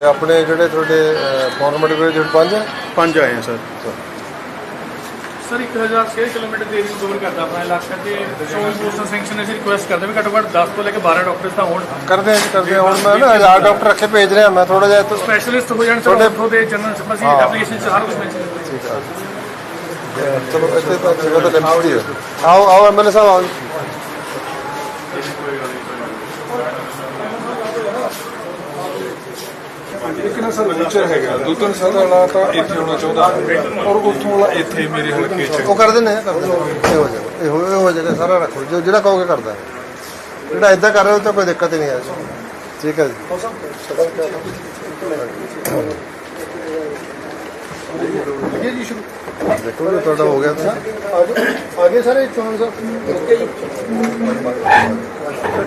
ਆਪਣੇ ਜਿਹੜੇ ਤੁਹਾਡੇ ਫਾਰਮੈਟ ਵਿੱਚ ਜਿਹੜੇ ਪੰਜ ਆ? ਪੰਜ ਆਏ ਆ ਸਰ। ਸਰ 1006 ਕਿਲੋਮੀਟਰ ਦੇ ਏਰੀਆ ਕਵਰ ਕਰਦਾ ਆਪਣਾ ਇਲਾਕਾ ਤੇ ਸੋਲ ਪੋਸਟਰ ਸੈਂਕਸ਼ਨ ਅਸੀਂ ਰਿਕੁਐਸਟ ਕਰਦੇ ਵੀ ਘੱਟੋ ਘੱਟ 10 ਤੋਂ ਲੈ ਕੇ 12 ਡਾਕਟਰਸ ਤਾਂ ਹੋਣ। ਕਰਦੇ ਆ ਕਰਦੇ ਆ। ਹੁਣ ਮੈਂ ਨਾ ਹਜ਼ਾਰ ਡਾਕਟਰ ਰੱਖੇ ਭੇਜ ਰਿਹਾ ਮੈਂ ਥੋੜਾ ਜਿਹਾ ਸਪੈਸ਼ਲਿਸਟ ਹੋ ਜਾਣ ਤੁਹਾਡੇ- ਉੱਥੋਂ ਦੇ ਜਨਰਲ ਅਸੀਂ। ਐਪਲੀਕੇਸ਼ਨ ਚ ਹਰ ਕੁਝ ਮੈਂਸ਼ਨ ਠੀਕ ਆ। ਚਲੋ ਇੱਥੇ ਤਾਂ ਜਗ੍ਹਾ ਤਾਂ ਹੈ ਆਓ ਆਓ ਐਮਐਲਏ ਸਾਹਿਬ ਆਓ ਜੀ। ਇੱਕ ਨਾ ਸਰ ਵਿਚਰ ਹੈਗਾ ਦੁੱਧਨ ਸਰ ਵਾਲਾ ਤਾਂ ਇੱਥੇ ਹੋਣਾ ਚਾਹੁੰਦਾ ਔਰ ਉੱਥੋਂ ਵਾਲਾ ਇੱਥੇ ਮੇਰੇ ਹਲਕੇ 'ਚ ਉਹ ਕਰ ਦਿੰਦੇ ਆ ਕਰ ਦਿੰਦੇ ਆ। ਇਹ ਹੋ ਜਾਏਗਾ ਇਹ ਹੋ ਇਹ ਹੋ ਜਾਏਗਾ ਸਾਰਾ ਰੱਖੋ ਜੋ ਜਿਹੜਾ ਕਹੋਗੇ ਕਰਦਾ ਹੈ। ਜਿਹੜਾ ਇਦਾਂ ਕਰ ਰਹੇ ਹੋ ਤਾਂ ਕੋਈ ਦਿੱਕਤ ਹੀ ਨਹੀਂ ਆ ਠੀਕ ਹੈ ਜੀ ਅੱਗੇ ਜੀ ਸ਼ੁਰੂ ਦੇਖੋ ਜੀ ਤੁਹਾਡਾ ਹੋ ਗਿਆ ਤਾਂ। ਆਗੇ ਸਾਰੇ ਚੋਣ ਸਾਹਿਬ। ਤੇ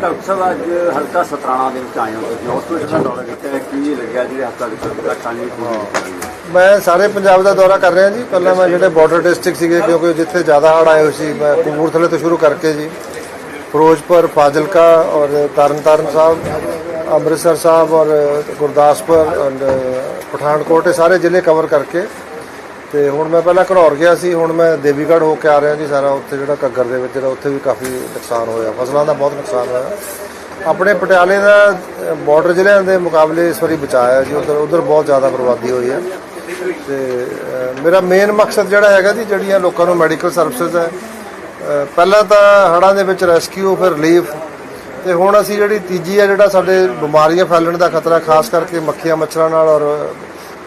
ਡਾਕਟਰ ਸਾਹਿਬ ਅੱਜ ਹਲਕਾ ਸਤਰਾਣਾ ਦੇ ਵਿੱਚ ਆਏ ਹੋ ਤੁਸੀਂ। ਹਸਪੀਟਲ ਦਾ ਦੌਰਾ ਕੀਤਾ ਹੈ। ਕੀ ਲੱਗਿਆ ਜਿਹੜੇ ਹਸਪਤਾਲ ਵਿੱਚ ਘਟਨਾ ਨਹੀਂ ਪੂਰੀ ਮੈਂ ਸਾਰੇ ਪੰਜਾਬ ਦਾ ਦੌਰਾ ਕਰ ਰਿਹਾ ਜੀ। ਪਹਿਲਾਂ ਮੈਂ ਜਿਹੜੇ ਬਾਰਡਰ ਡਿਸਟ੍ਰਿਕਟ ਸੀਗੇ ਕਿਉਂਕਿ ਜਿੱਥੇ ਜ਼ਿਆਦਾ ਹੜ੍ਹ ਆਏ ਹੋਏ ਸੀ ਮੈਂ ਕਪੂਰਥਲੇ ਤੋਂ ਸ਼ੁਰੂ ਕਰਕੇ ਜੀ। ਫਿਰੋਜ਼ਪੁਰ ਫਾਜ਼ਿਲਕਾ ਔਰ ਤਰਨਤਾਰਨ ਸਾਹਿਬ ਅੰਮ੍ਰਿਤਸਰ ਸਾਹਿਬ ਔਰ ਗੁਰਦਾਸਪੁਰ ਔਰ ਪਠਾਨਕੋਟ ਇਹ ਸਾਰੇ ਜ਼ਿਲ੍ਹੇ ਕਵਰ ਕਰਕੇ ਤੇ ਹੁਣ ਮੈਂ ਪਹਿਲਾਂ ਘਨੌਰ ਗਿਆ ਸੀ, ਹੁਣ ਮੈਂ ਦੇਵੀਗੜ੍ਹ ਹੋ ਕੇ ਆ ਰਿਹਾ ਜੀ ਸਾਰਾ ਉੱਥੇ ਜਿਹੜਾ ਘੱਗਰ ਦੇ ਵਿੱਚ ਜਿਹੜਾ ਉੱਥੇ ਵੀ ਕਾਫੀ ਨੁਕਸਾਨ ਹੋਇਆ, ਫਸਲਾਂ ਦਾ ਬਹੁਤ ਨੁਕਸਾਨ ਹੋਇਆ। ਆਪਣੇ ਪਟਿਆਲੇ ਦਾ ਬਾਰਡਰ ਜ਼ਿਲ੍ਹਿਆਂ ਦੇ ਮੁਕਾਬਲੇ ਇਸ ਵਾਰੀ ਬਚਾਇਆ ਜੀ, ਉਧਰ ਉਧਰ ਬਹੁਤ ਜ਼ਿਆਦਾ ਬਰਬਾਦੀ ਹੋਈ ਹੈ। ਤੇ ਮੇਰਾ ਮੇਨ ਮਕਸਦ ਜਿਹੜਾ ਹੈਗਾ ਜੀ, ਜਿਹੜੀਆਂ ਲੋਕਾਂ ਨੂੰ ਮੈਡੀਕਲ ਸਰਵਿਸਿਜ਼ ਹੈ ਪਹਿਲਾਂ ਤਾਂ ਹੜ੍ਹਾਂ ਦੇ ਵਿੱਚ ਰੈਸਕਿਊ ਫਿਰ ਰਿਲੀਫ ਤੇ ਹੁਣ ਅਸੀਂ ਜਿਹੜੀ ਤੀਜੀ ਹੈ ਜਿਹੜਾ ਸਾਡੇ ਬਿਮਾਰੀਆਂ ਫੈਲਣ ਦਾ ਖਤਰਾ, ਖਾਸ ਕਰਕੇ ਮੱਖੀਆਂ, ਮੱਛਰਾਂ ਨਾਲ ਔਰ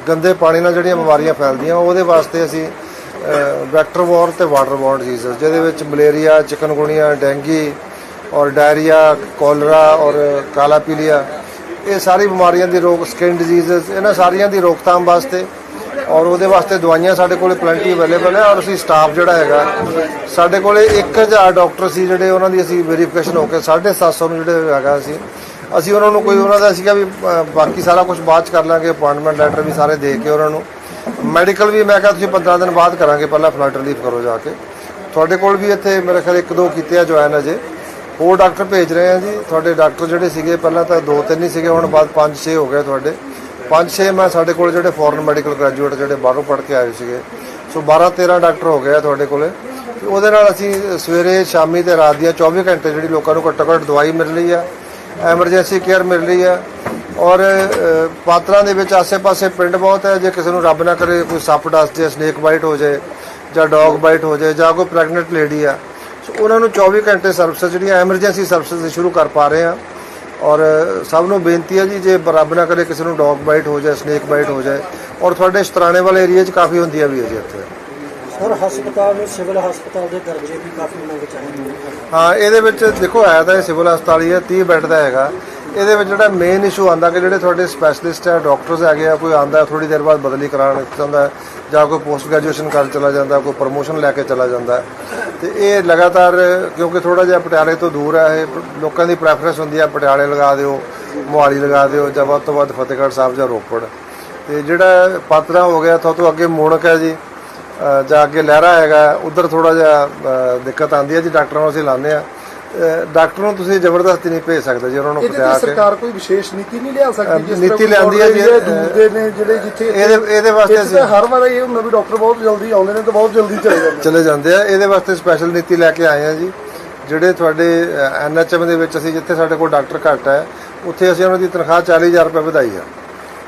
ਗੰਦੇ ਪਾਣੀ ਨਾਲ ਜਿਹੜੀਆਂ ਬਿਮਾਰੀਆਂ ਫੈਲਦੀਆਂ, ਉਹਦੇ ਵਾਸਤੇ ਅਸੀਂ ਵੈਕਟਰ ਵਾਰ ਤੇ ਵਾਟਰ ਬੋਰਨ ਡਿਜ਼ੀਜ਼ ਜਿਹਦੇ ਵਿੱਚ ਮਲੇਰੀਆ ਚਿਕਨਗੁਨੀਆ ਡੈਂਗੀ ਔਰ ਡਾਇਰੀਆ ਕੋਲਰਾ ਔਰ ਕਾਲਾ ਪੀਲੀਆ, ਇਹ ਸਾਰੀ ਬਿਮਾਰੀਆਂ ਦੀ ਰੋਕ ਸਕਿਨ ਡਿਜ਼ੀਜ਼ਸ ਇਹਨਾਂ ਸਾਰੀਆਂ ਦੀ ਰੋਕਥਾਮ ਵਾਸਤੇ ਔਰ ਉਹਦੇ ਵਾਸਤੇ ਦਵਾਈਆਂ ਸਾਡੇ ਕੋਲੇ ਪਲੈਂਟੀ ਅਵੇਲੇਬਲ ਹੈ ਔਰ ਅਸੀਂ ਸਟਾਫ ਜਿਹੜਾ ਹੈਗਾ, ਸਾਡੇ ਕੋਲੇ 1000 ਡਾਕਟਰ ਸੀ ਜਿਹੜੇ ਉਹਨਾਂ ਦੀ ਅਸੀਂ ਵੈਰੀਫਿਕੇਸ਼ਨ ਹੋ ਕੇ 750 ਨੂੰ ਜਿਹੜੇ ਹੈਗਾ ਸੀ। ਅਸੀਂ ਉਹਨਾਂ ਨੂੰ ਕੋਈ ਉਹਨਾਂ ਦਾ ਸੀਗਾ ਵੀ ਬਾਕੀ ਸਾਰਾ ਕੁਝ ਬਾਅਦ ਚ ਕਰ ਲਾਂਗੇ ਅਪਾਇੰਟਮੈਂਟ ਲੈਟਰ ਵੀ ਸਾਰੇ ਦੇ ਕੇ ਉਹਨਾਂ ਨੂੰ। ਮੈਡੀਕਲ ਵੀ ਮੈਂ ਕਿਹਾ ਤੁਸੀਂ 15 ਦਿਨ ਬਾਅਦ ਕਰਾਂਗੇ, ਪਹਿਲਾਂ ਫਲੱਡ ਰਿਲੀਫ ਕਰੋ ਜਾ ਕੇ। ਤੁਹਾਡੇ ਕੋਲ ਵੀ ਇੱਥੇ ਮੇਰੇ ਖਿਆਲ ਇੱਕ ਦੋ ਕੀਤੇ ਆ ਜੁਆਇਨ ਅਜੇ। ਹੋਰ ਡਾਕਟਰ ਭੇਜ ਰਹੇ ਆ ਜੀ। ਤੁਹਾਡੇ ਡਾਕਟਰ ਜਿਹੜੇ ਸੀਗੇ, ਪਹਿਲਾਂ ਤਾਂ ਦੋ ਤਿੰਨ ਹੀ ਸੀਗੇ, ਹੁਣ ਬਾਅਦ 5-6 ਹੋ ਗਏ ਤੁਹਾਡੇ। 5-6 ਮੈਂ ਸਾਡੇ ਕੋਲ ਜਿਹੜੇ ਫੋਰਨ ਮੈਡੀਕਲ ਗ੍ਰੈਜੂਏਟ ਜਿਹੜੇ ਬਾਹਰੋਂ ਪੜ੍ਹ ਕੇ ਆਏ ਸੀਗੇ। ਸੋ 12-13 ਡਾਕਟਰ ਹੋ ਗਏ ਆ ਤੁਹਾਡੇ ਕੋਲੇ। ਤੇ ਉਹਦੇ ਨਾਲ ਅਸੀਂ ਸਵੇਰੇ, ਸ਼ਾਮੀ ਤੇ ਰਾਤ ਦੀਆਂ 24 ਘੰਟੇ ਜਿਹੜੀ ਲੋਕਾਂ ਨੂੰ ਘੱਟੋ ਘੱਟ ਦਵਾਈ ਮਿਲ ਰਹੀ ਆ ਐਮਰਜੈਂਸੀ ਕੇਅਰ ਮਿਲ ਰਹੀ ਆ ਔਰ ਪਾਤਰਾਂ ਦੇ ਵਿੱਚ ਆਸੇ-ਪਾਸੇ ਪਿੰਡ ਬਹੁਤ ਹੈ ਜੇ ਕਿਸੇ ਨੂੰ ਰੱਬ ਨਾ ਕਰੇ, ਕੋਈ ਸੱਪ ਡਸ ਜੇ ਸਨੇਕ ਬਾਈਟ ਹੋ ਜਾਏ ਜਾਂ ਡੌਗ ਬਾਈਟ ਹੋ ਜਾਏ ਜਾਂ ਕੋਈ ਪ੍ਰੈਗਨੈਂਟ ਲੇਡੀ ਆ। ਸੋ ਉਹਨਾਂ ਨੂੰ 24 ਘੰਟੇ ਸਰਵਿਸ ਜਿਹੜੀਆਂ ਐਮਰਜੈਂਸੀ ਸਰਵਿਸ ਸ਼ੁਰੂ ਕਰ ਪਾ ਰਹੇ ਆ। ਔਰ ਸਭ ਨੂੰ ਬੇਨਤੀ ਹੈ ਜੀ ਜੇ ਰੱਬ ਨਾ ਕਰੇ ਕਿਸੇ ਨੂੰ ਡੌਗ ਬਾਈਟ ਹੋ ਜਾਏ ਸਨੇਕ ਬਾਈਟ ਹੋ ਜਾਏ ਔਰ ਤੁਹਾਡੇ ਸ਼ਤਰਾਣੇ ਵਾਲੇ ਏਰੀਆ 'ਚ ਕਾਫੀ ਹੁੰਦੀਆਂ ਵੀ ਹੈ ਜੀ ਇੱਥੇ। ਸਰ ਹਸਪਤਾਲ ਨੂੰ ਸਿਵਲ ਹਸਪਤਾਲ ਦੇ ਦਰਜੇ ਦੀ ਕਾਫੀ ਮੰਗ ਚਾਹੀਦੀ ਹੈ ਇਹਦੇ ਵਿੱਚ ਦੇਖੋ ਹੈ ਤਾਂ ਇਹ ਸਿਵਲ ਹਸਪਤਾਲ ਹੀ ਹੈ 30 ਬੈੱਡ ਦਾ ਹੈਗਾ। ਇਹਦੇ ਵਿੱਚ ਜਿਹੜਾ ਮੇਨ ਇਸ਼ੂ ਆਂਦਾ ਕਿ ਜਿਹੜੇ ਤੁਹਾਡੇ ਸਪੈਸ਼ਲਿਸਟ ਹੈ ਡਾਕਟਰਸ ਹੈਗੇ ਆ ਕੋਈ ਆਂਦਾ ਥੋੜੀ ਦੇਰ ਬਾਅਦ ਬਦਲੀ ਕਰਾਉਣ ਚਾਹੁੰਦਾ ਹੈ, ਜਾਂ ਕੋਈ ਪੋਸਟ ਗ੍ਰੈਜੂਏਸ਼ਨ ਕਰ ਚਲਾ ਜਾਂਦਾ, ਕੋਈ ਪ੍ਰਮੋਸ਼ਨ ਲੈ ਕੇ ਚਲਾ ਜਾਂਦਾ ਹੈ। ਤੇ ਇਹ ਲਗਾਤਾਰ, ਕਿਉਂਕਿ ਥੋੜਾ ਜਿਹਾ ਪਟਿਆਲੇ ਤੋਂ ਦੂਰ ਹੈ, ਇਹ ਲੋਕਾਂ ਦੀ ਪ੍ਰੈਫਰੈਂਸ ਹੁੰਦੀ ਹੈ, ਪਟਿਆਲੇ ਲਗਾ ਦਿਓ, ਮੋਹਾਲੀ ਲਗਾ ਦਿਓ, ਜਾਂ ਵੱਧ ਤੋਂ ਵੱਧ ਫਤਿਹਗੜ੍ਹ ਸਾਹਿਬ ਜਾਂ ਰੋਪੜ ਤੇ ਜਿਹੜਾ ਪਾਤਰਾ ਹੋ ਗਿਆ ਤੋਂ ਤੋਂ ਅੱਗੇ ਮੋੜਕ ਹੈ ਜੀ ਜਾਂ ਅੱਗੇ ਲਹਿਰਾ ਹੈਗਾ, ਉਧਰ ਥੋੜਾ ਜਿਹਾ ਦਿੱਕਤ ਆਉਂਦੀ ਹੈ ਜੀ, ਡਾਕਟਰਾਂ ਨੂੰ ਅਸੀਂ ਲਾਉਂਦੇ ਆ ਡਾਕਟਰ ਨੂੰ ਤੁਸੀਂ ਜ਼ਬਰਦਸਤੀ ਨਹੀਂ ਭੇਜ ਸਕਦੇ ਜੀ ਉਹਨਾਂ ਨੂੰ ਤੇ ਕੇ। ਸਰਕਾਰ ਕੋਈ ਵਿਸ਼ੇਸ਼ ਨੀਤੀ ਨਹੀਂ ਲਿਆ ਸਕਦੀ ਜਿਸ ਨੀਤੀ ਲਿਆਂਦੀ ਹੈ ਦੂਰ ਦੇ ਨੇ ਜਿਹੜੇ ਜਿੱਥੇ ਇਹਦੇ ਇਹਦੇ ਵਾਸਤੇ ਅਸੀਂ ਹਰ ਵਾਰ ਇਹ ਹੁੰਦਾ ਵੀ ਡਾਕਟਰ ਬਹੁਤ ਜਲਦੀ ਆਉਂਦੇ ਨੇ ਤੇ ਬਹੁਤ ਜਲਦੀ ਚਲੇ ਜਾਂਦੇ ਚਲੇ ਜਾਂਦੇ ਆ। ਇਹਦੇ ਵਾਸਤੇ ਸਪੈਸ਼ਲ ਨੀਤੀ ਲੈ ਕੇ ਆਏ ਆ ਜੀ ਜਿਹੜੇ ਤੁਹਾਡੇ ਐਨਐਚਐਮ ਦੇ ਵਿੱਚ ਅਸੀਂ ਜਿੱਥੇ ਸਾਡੇ ਕੋਲ ਡਾਕਟਰ ਘੱਟ ਹੈ ਉੱਥੇ ਅਸੀਂ ਉਹਨਾਂ ਦੀ ਤਨਖਾਹ 40000 ਰੁਪਏ ਵਧਾਈ ਆ।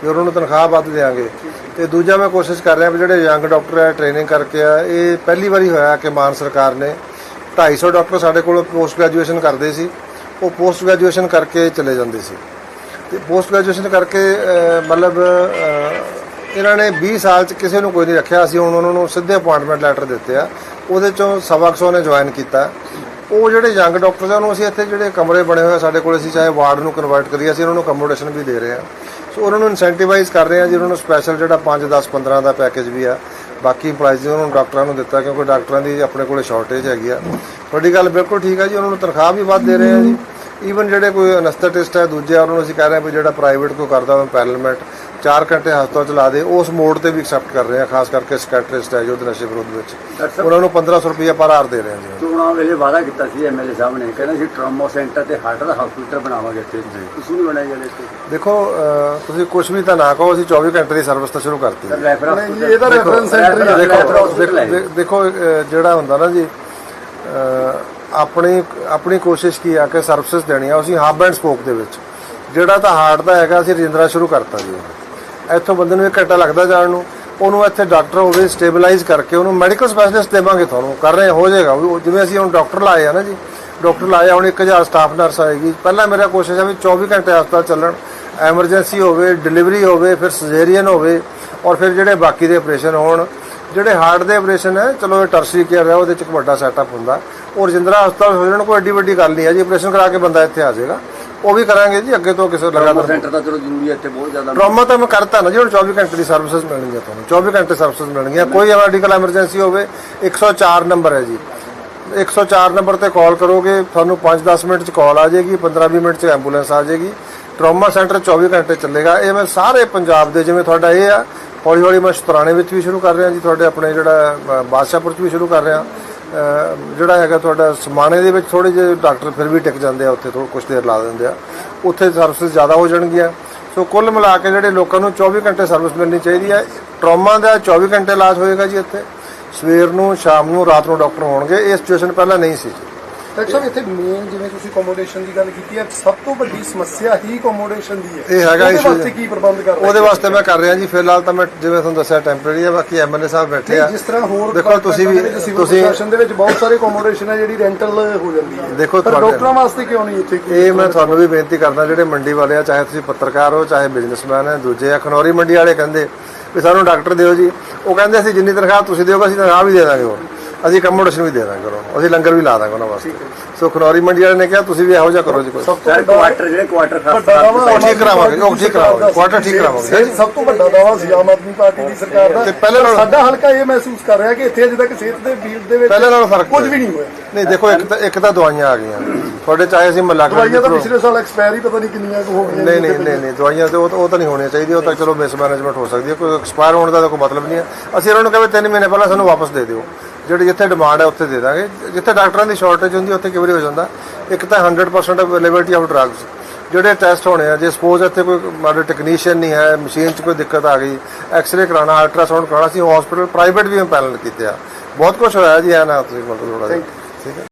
ਵੀ ਉਹਨਾਂ ਨੂੰ ਤਨਖਾਹ ਵੱਧ ਦੇਵਾਂਗੇ ਤੇ ਦੂਜਾ ਮੈਂ ਕੋਸ਼ਿਸ਼ ਕਰ ਰਿਹਾ ਵੀ ਜਿਹੜੇ ਯੰਗ ਡਾਕਟਰ ਹੈ ਟ੍ਰੇਨਿੰਗ ਕਰਕੇ ਆ ਇਹ ਪਹਿਲੀ ਵਾਰੀ ਹੋਇਆ ਕਿ ਮਾਨ ਸਰਕਾਰ ਨੇ 250 ਡਾਕਟਰ ਸਾਡੇ ਕੋਲ ਪੋਸਟ ਗ੍ਰੈਜੂਏਸ਼ਨ ਕਰਦੇ ਸੀ। ਉਹ ਪੋਸਟ ਗ੍ਰੈਜੂਏਸ਼ਨ ਕਰਕੇ ਚਲੇ ਜਾਂਦੇ ਸੀ। ਤੇ ਪੋਸਟ ਗ੍ਰੈਜੂਏਸ਼ਨ ਕਰਕੇ ਮਤਲਬ ਇਹਨਾਂ ਨੇ 20 ਸਾਲ ਚ ਕਿਸੇ ਨੂੰ ਕੋਈ ਨਹੀਂ ਰੱਖਿਆ। ਅਸੀਂ ਹੁਣ ਉਹਨਾਂ ਨੂੰ ਸਿੱਧੇ ਅਪਾਇੰਟਮੈਂਟ ਲੈਟਰ ਦਿੱਤੇ ਆ। ਉਹਦੇ ਚੋਂ ਸਵਾ ਕੁ ਸੌ ਨੇ ਜੁਆਇਨ ਕੀਤਾ। ਉਹ ਜਿਹੜੇ ਯੰਗ ਡਾਕਟਰਸ ਆ, ਉਹਨੂੰ ਅਸੀਂ ਇੱਥੇ ਜਿਹੜੇ ਕਮਰੇ ਬਣੇ ਹੋਏ ਆ, ਸਾਡੇ ਕੋਲ ਅਸੀਂ ਚਾਹੇ ਵਾਰਡ ਨੂੰ ਕਨਵਰਟ ਕਰੀਏ, ਅਸੀਂ ਉਹਨਾਂ ਨੂੰ ਅਕਮੋਡੇਸ਼ਨ ਵੀ ਦੇ ਰਹੇ ਆ। ਸੋ ਉਹਨਾਂ ਨੂੰ ਇਨਸੈਂਟੀਵਾਈਜ਼ ਕਰ ਰਹੇ ਆ, ਜੀ ਉਹਨਾਂ ਨੂੰ ਸਪੈਸ਼ਲ ਜਿਹੜਾ 5 10 15 ਦਾ ਪੈਕੇਜ ਵੀ ਆ। ਬਾਕੀ ਇੰਪਲਾਈਜ਼ ਉਹਨਾਂ ਨੂੰ ਡਾਕਟਰਾਂ ਨੂੰ ਦਿੱਤਾ, ਕਿਉਂਕਿ ਡਾਕਟਰਾਂ ਦੀ ਆਪਣੇ ਕੋਲੇ ਸ਼ਾਰਟੇਜ ਹੈਗੀ ਆ। ਤੁਹਾਡੀ ਗੱਲ ਬਿਲਕੁਲ ਠੀਕ ਆ ਜੀ, ਉਹਨਾਂ ਨੂੰ ਤਨਖਾਹ ਵੀ ਵੱਧ ਦੇ ਰਹੇ ਆ ਜੀ। ਈਵਨ ਜਿਹੜੇ ਕੋਈ ਅਨਸਥੈਟਿਸਟ ਹੈ ਦੂਜੇ ਉਹਨਾਂ ਨੂੰ ਅਸੀਂ ਕਹਿ ਰਹੇ ਹਾਂ ਵੀ ਜਿਹੜਾ ਪ੍ਰਾਈਵੇਟ ਕੋਈ ਕਰਦਾ ਹੋਵੇ ਪੈਰਲਮੈਂਟ 4 ਘੰਟੇ ਹਸਪਤਾਲ ਚ ਲਾ ਦੇ ਉਸ ਮੋਡ ਤੇ ਵੀ ਐਕਸੈਪਟ ਕਰ ਰਹੇ ਆ ਖਾਸ ਕਰਕੇ ਸਕੈਟਰਿਸਟ ਹੈ ਜੋ ਨਸ਼ੇ ਵਿਰੋਧ ਵਿੱਚ। ਉਹਨਾਂ ਨੂੰ 1500 ਰੁਪਏ ਪਰ ਆਰ ਦੇ ਰਹੇ ਆ ਜੀ। ਚੋਣਾਂ ਵੇਲੇ ਵਾਅਦਾ ਕੀਤਾ ਸੀ ਐਮਐਲਏ ਸਾਹਿਬ ਨੇ ਕਹਿੰਦੇ ਸੀ ਟਰਾਮਾ ਸੈਂਟਰ ਤੇ ਹਾਰਟ ਦਾ ਹਸਪੀਟਲ ਬਣਾਵਾਂਗੇ ਇੱਥੇ। ਤੁਸੀਂ ਨਹੀਂ ਜਾਂਦੇ ਇੱਥੇ। ਦੇਖੋ ਤੁਸੀਂ ਕੁਝ ਵੀ ਤਾਂ ਨਾ ਕਹੋ ਅਸੀਂ 24 ਘੰਟੇ ਦੀ ਸਰਵਿਸ ਤਾਂ ਸ਼ੁਰੂ ਕਰਤੀ ਹੈ। ਰੈਫਰੈਂਸ ਇਹਦਾ reference center ਹੀ। ਦੇਖੋ ਦੇਖੋ- ਜਿਹੜਾ ਹੁੰਦਾ ਨਾ ਜੀ ਆਪਣੀ ਆਪਣੀ ਕੋਸ਼ਿਸ਼ ਕੀ ਆ ਕਿ ਸਰਵਿਸਿਜ਼ ਦੇਣੀਆਂ ਅਸੀਂ ਹੱਬ ਐਂਡ ਸਪੋਕ ਦੇ ਵਿੱਚ। ਜਿਹੜਾ ਤਾਂ ਹਾਰਟ ਦਾ ਹੈਗਾ ਅਸੀਂ ਰਜਿੰਦਰਾ ਸ਼ੁਰੂ ਕਰਤਾ ਜੀ। ਇੱਥੋਂ ਬੰਦੇ ਨੂੰ ਇੱਕ ਘੰਟਾ ਲੱਗਦਾ ਜਾਣ ਨੂੰ। ਉਹਨੂੰ ਇੱਥੇ ਡਾਕਟਰ ਹੋਵੇ ਸਟੇਬਲਾਈਜ਼ ਕਰਕੇ ਉਹਨੂੰ ਮੈਡੀਕਲ ਸਪੈਸ਼ਲਿਸਟ ਦੇਵਾਂਗੇ ਤੁਹਾਨੂੰ। ਕਰ ਰਹੇ ਹੋ ਜਾਏਗਾ। ਜਿਵੇਂ ਅਸੀਂ ਹੁਣ ਡਾਕਟਰ ਲਾਏ ਆ ਨਾ ਜੀ। ਡਾਕਟਰ ਲਾਏ ਆ, ਹੁਣ 1000 ਸਟਾਫ ਨਰਸ ਆਏਗੀ। ਪਹਿਲਾਂ ਮੇਰਾ ਕੋਸ਼ਿਸ਼ ਹੈ ਵੀ 24 ਘੰਟੇ ਹਸਪਤਾਲ ਚੱਲਣ। ਐਮਰਜੈਂਸੀ ਹੋਵੇ ਡਿਲੀਵਰੀ ਹੋਵੇ ਫਿਰ ਸਰਜਰੀਅਨ ਹੋਵੇ ਔਰ ਫਿਰ ਜਿਹੜੇ ਬਾਕੀ ਦੇ ਆਪਰੇਸ਼ਨ ਹੋਣ। ਜਿਹੜੇ ਹਾਰਟ ਦੇ ਆਪਰੇਸ਼ਨ ਹੈ ਚਲੋ ਇਹ ਟਰਸਰੀ ਕੇਅਰ ਹੈ ਉਹਦੇ ਚ ਇੱਕ ਵੱਡਾ ਸੈਟਅਪ ਹੁੰਦਾ। ਔਰ ਰਜਿੰਦਰਾ ਹਸਪਤਾਲ ਹੋ ਜਾਣ ਕੋਈ ਐਡੀ ਵੱਡੀ ਗੱਲ ਨਹੀਂ ਹੈ ਜੀ। ਆਪਰੇਸ਼ਨ ਕਰਾ ਕੇ ਬੰਦਾ ਇੱਥੇ ਆ ਜਾਏਗਾ। ਉਹ ਵੀ ਕਰਾਂਗੇ ਜੀ ਅੱਗੇ ਤੋਂ ਕਿਸੇ ਲਗਾਤਾਰ ਸੈਂਟਰ ਤਾਂ ਚਲੋ ਜ਼ਰੂਰੀ ਹੈ ਇੱਥੇ ਬਹੁਤ ਜ਼ਿਆਦਾ ਟਰਾਮਾ ਤਾਂ ਮੈਂ ਕਰਤਾ ਨਾ ਜੀ ਹੁਣ 24 ਘੰਟੇ ਦੀ ਸਰਵਿਸਿਜ਼ ਮਿਲਣਗੀਆਂ ਤੁਹਾਨੂੰ। 24 ਘੰਟੇ ਸਰਵਿਸਿਜ਼ ਮਿਲਣਗੀਆਂ। ਕੋਈ ਮੈਡੀਕਲ ਐਮਰਜੈਂਸੀ ਹੋਵੇ 104 ਨੰਬਰ ਹੈ ਜੀ। 104 ਨੰਬਰ ਤੇ ਕਾਲ ਕਰੋਗੇ ਤੁਹਾਨੂੰ 5-10 ਮਿੰਟ ਚ ਕਾਲ ਆ ਜਾਏਗੀ 15-20 ਮਿੰਟ ਚ ਐਂਬੂਲੈਂਸ ਆ ਜਾਏਗੀ। ਟਰਾਮਾ ਸੈਂਟਰ 24 ਘੰਟੇ ਚੱਲੇਗਾ। ਇਹ ਮੈਂ ਸਾਰੇ ਪੰਜਾਬ ਦੇ ਜਿਵੇਂ ਤੁਹਾਡਾ ਇਹ ਆ ਹੌਲੀ ਹੌਲੀ ਮੈਂ ਸ਼ਤਰਾਣੇ ਵਿੱਚ ਵੀ ਸ਼ੁਰੂ ਕਰ ਰਿਹਾ ਜੀ ਤੁਹਾਡੇ ਆਪਣੇ ਜਿਹੜਾ ਬਾਦਸ਼ਾਹਪੁਰ ਚ ਵੀ ਸ਼ੁਰੂ ਕਰ ਰਿਹਾ। ਜਿਹੜਾ ਹੈਗਾ ਤੁਹਾਡਾ ਸਮਾਣੇ ਦੇ ਵਿੱਚ ਥੋੜੇ ਜਿਹੇ ਡਾਕਟਰ ਫਿਰ ਵੀ ਟਿਕ ਜਾਂਦੇ ਆ, ਉੱਥੇ ਥੋੜਾ ਕੁਝ ਦੇਰ ਲਾ ਦਿੰਦੇ ਆ। ਉੱਥੇ ਸਰਵਿਸ ਜ਼ਿਆਦਾ ਹੋ ਜਾਣਗੀਆਂ। ਸੋ ਕੁੱਲ ਮਿਲਾ ਕੇ ਜਿਹੜੇ ਲੋਕਾਂ ਨੂੰ 24 ਘੰਟੇ ਸਰਵਿਸ ਮਿਲਣੀ ਚਾਹੀਦੀ ਹੈ ਟਰੋਮਾ ਦਾ 24 ਘੰਟੇ ਇਲਾਜ ਹੋਏਗਾ ਜੀ ਇੱਥੇ। ਸਵੇਰ ਨੂੰ, ਸ਼ਾਮ ਨੂੰ, ਰਾਤ ਨੂੰ ਡਾਕਟਰ ਹੋਣਗੇ। ਇਹ ਸਿਚੁਏਸ਼ਨ ਪਹਿਲਾਂ ਨਹੀਂ ਸੀ। ਡਾਕਟਰ ਸਾਹਿਬ ਇੱਥੇ ਮੇਨ ਜਿਵੇਂ ਤੁਸੀਂ ਅਕੋਮੋਡੇਸ਼ਨ ਦੀ ਗੱਲ ਕੀਤੀ ਹੈ ਸਭ ਤੋਂ ਵੱਡੀ ਸਮੱਸਿਆ ਹੀ ਅਕੋਮੋਡੇਸ਼ਨ ਦੀ ਹੈ। ਇਹ ਹੈਗਾ issue ਵਾਸਤੇ ਕੀ ਪ੍ਰਬੰਧ ਕਰ ਉਹਦੇ ਵਾਸਤੇ ਮੈਂ ਕਰ ਰਿਹਾ ਜੀ ਫਿਲਹਾਲ ਤਾਂ ਮੈਂ ਜਿਵੇਂ ਤੁਹਾਨੂੰ ਦੱਸਿਆ ਟੈਂਪਰੇਰੀ ਹੈ ਬਾਕੀ ਐਮਐਲਏ ਸਾਹਿਬ ਬੈਠੇ ਆ। ਜਿਸ ਤਰ੍ਹਾਂ ਹੋਰ ਦੇਖੋ ਤੁਸੀਂ ਵੀ ਤੁਸੀਂ ਪ੍ਰਸ਼ਾਸਨ ਦੇ ਵਿੱਚ ਬਹੁਤ ਸਾਰੇ ਅਕੋਮੋਡੇਸ਼ਨ ਹੈ ਜਿਹੜੀ ਰੈਂਟਲ ਹੋ ਜਾਂਦੀ ਹੈ। ਦੇਖੋ ਡਾਕਟਰਾਂ ਵਾਸਤੇ ਕਿਉਂ ਨਹੀਂ ਇੱਥੇ ਕੀ ਇਹ ਮੈਂ ਤੁਹਾਨੂੰ ਵੀ ਬੇਨਤੀ ਕਰਦਾ ਜਿਹੜੇ ਮੰਡੀ ਵਾਲੇ ਆ ਚਾਹੇ ਤੁਸੀਂ ਪੱਤਰਕਾਰ ਹੋ ਚਾਹੇ ਬਿਜ਼ਨਸਮੈਨ ਹੈ ਦੂਜੇ ਆ ਖਨੌਰੀ ਮੰਡੀ ਵਾਲੇ ਕਹਿੰਦੇ ਵੀ ਸਾਨੂੰ ਡਾਕਟਰ ਦਿਓ ਜੀ। ਉਹ ਕਹਿੰਦੇ ਅਸੀਂ ਜਿੰਨੀ ਤਨਖਾਹ ਤੁਸੀਂ ਦਿਓਗੇ ਅਸੀਂ ਤਨਖਾਹ ਵੀ ਦੇ ਦਾਂਗੇ ਹੋਰ ਅਸੀਂ ਅਕਮੋਡੇਸ਼ਨ ਵੀ ਦੇ ਦਾਂਗੇ ਉਹਨਾਂ ਨੂੰ ਅਸੀਂ ਲੰਗਰ ਵੀ ਲਾ ਦਾਂਗੇ ਉਹਨਾਂ ਵਾਸਤੇ। ਸੋ ਖਨੌਰੀ ਮੰਡੀ ਵਾਲੇ ਨੇ ਕਿਹਾ ਤੁਸੀਂ ਵੀ ਇਹੋ ਜਿਹਾ ਕਰੋ ਜੀ ਕੋਈ। ਸਭ ਤੋਂ ਕੁਆਟਰ ਜਿਹੜੇ ਕੁਆਟਰ ਖਾਸ ਠੀਕ ਕਰਾਵਾਂਗੇ, ਉਹ ਠੀਕ ਕਰਾਵਾਂਗੇ, ਕੁਆਟਰ ਠੀਕ ਕਰਾਵਾਂਗੇ। ਸਭ ਤੋਂ ਵੱਡਾ ਦਾਅਵਾ ਸੀ ਆਮ ਆਦਮੀ ਪਾਰਟੀ ਦੀ ਸਰਕਾਰ ਦਾ। ਤੇ ਪਹਿਲੇ ਨਾਲੋਂ- ਸਾਡਾ ਹਲਕਾ ਇਹ ਮਹਿਸੂਸ ਕਰ ਰਿਹਾ ਕਿ ਇੱਥੇ ਅਜੇ ਤੱਕ ਸਿਹਤ ਦੇ ਫੀਲਡ ਦੇ ਵਿੱਚ ਪਹਿਲੇ ਨਾਲੋਂ ਫ਼ਰਕ ਕੁਝ। ਵੀ ਨਹੀਂ ਹੋਇਆ। ਨਹੀਂ ਦੇਖੋ ਇੱਕ ਤਾਂ ਇੱਕ ਤਾਂ ਦਵਾਈਆਂ ਆ ਗਈਆਂ। ਤੁਹਾਡੇ ਚਾਹੇ ਅਸੀਂ ਮੱਲਾ ਦਵਾਈਆਂ ਤਾਂ ਪਿਛਲੇ ਸਾਲ ਐਕਸਪਾਇਰ ਹੀ ਪਤਾ ਨਹੀਂ ਕਿੰਨੀਆਂ ਕੁ ਹੋ ਗਈਆਂ ਨਹੀਂ ਨਹੀਂ ਨਹੀਂ ਨਹੀਂ ਦਵਾਈਆਂ ਤੇ ਉਹ ਤਾਂ- ਉਹ ਤਾਂ ਨਹੀਂ ਹੋਣੀਆਂ ਚਾਹੀਦੀਆਂ। ਉਹ ਤਾਂ ਚਲੋ ਮਿਸਮੈਨੇਜਮੈਂਟ ਹੋ ਸਕਦੀ ਹੈ। ਕੋਈ ਐਕਸਪਾਇਰ ਹੋਣ ਦਾ ਤਾਂ ਕੋਈ ਮਤਲਬ ਨਹੀਂ ਹੈ। ਅਸੀਂ ਉਹਨਾਂ ਨੂੰ ਕਹਿੰਦੇ 3 ਮਹੀਨੇ ਪਹਿਲਾਂ ਸਾਨੂੰ ਵਾਪਸ ਦੇ ਦਿਓ। ਜਿਹੜੀ ਜਿੱਥੇ ਡਿਮਾਂਡ ਹੈ ਉੱਥੇ ਦੇ ਦਾਂਗੇ। ਜਿੱਥੇ ਡਾਕਟਰਾਂ ਦੀ ਸ਼ਾਰਟੇਜ ਹੁੰਦੀ ਉੱਥੇ ਕਈ ਵਾਰੀ ਹੋ ਜਾਂਦਾ? ਇੱਕ ਤਾਂ 100% ਅਵੇਲੇਬਿਲਿਟੀ ਆਫ ਡਰੱਗਸ ਜਿਹੜੇ ਟੈਸਟ ਹੋਣੇ ਆ ਜੇ ਸਪੋਜ਼ ਇੱਥੇ ਕੋਈ ਮਾੜੇ ਟੈਕਨੀਸ਼ੀਅਨ ਨਹੀਂ ਹੈ ਮਸ਼ੀਨ 'ਚ ਕੋਈ ਦਿੱਕਤ ਆ ਗਈ ਐਕਸ-ਰੇ ਕਰਾਉਣਾ ਅਲਟਰਾਸਾਊਂਡ ਕਰਾਉਣਾ ਸੀ ਹਸਪੀਟਲ ਪ੍ਰਾਈਵੇਟ ਵੀ ਪੈਨਲ ਕੀਤੇ ਆ। ਬਹੁਤ ਕੁਝ ਹੋਇਆ ਜੀ ਐ ਨਾ ਤੁਸੀਂ ਮਤਲਬ ਥੋੜਾ ਜਿਹਾ। ਠੀਕ ਹੈ।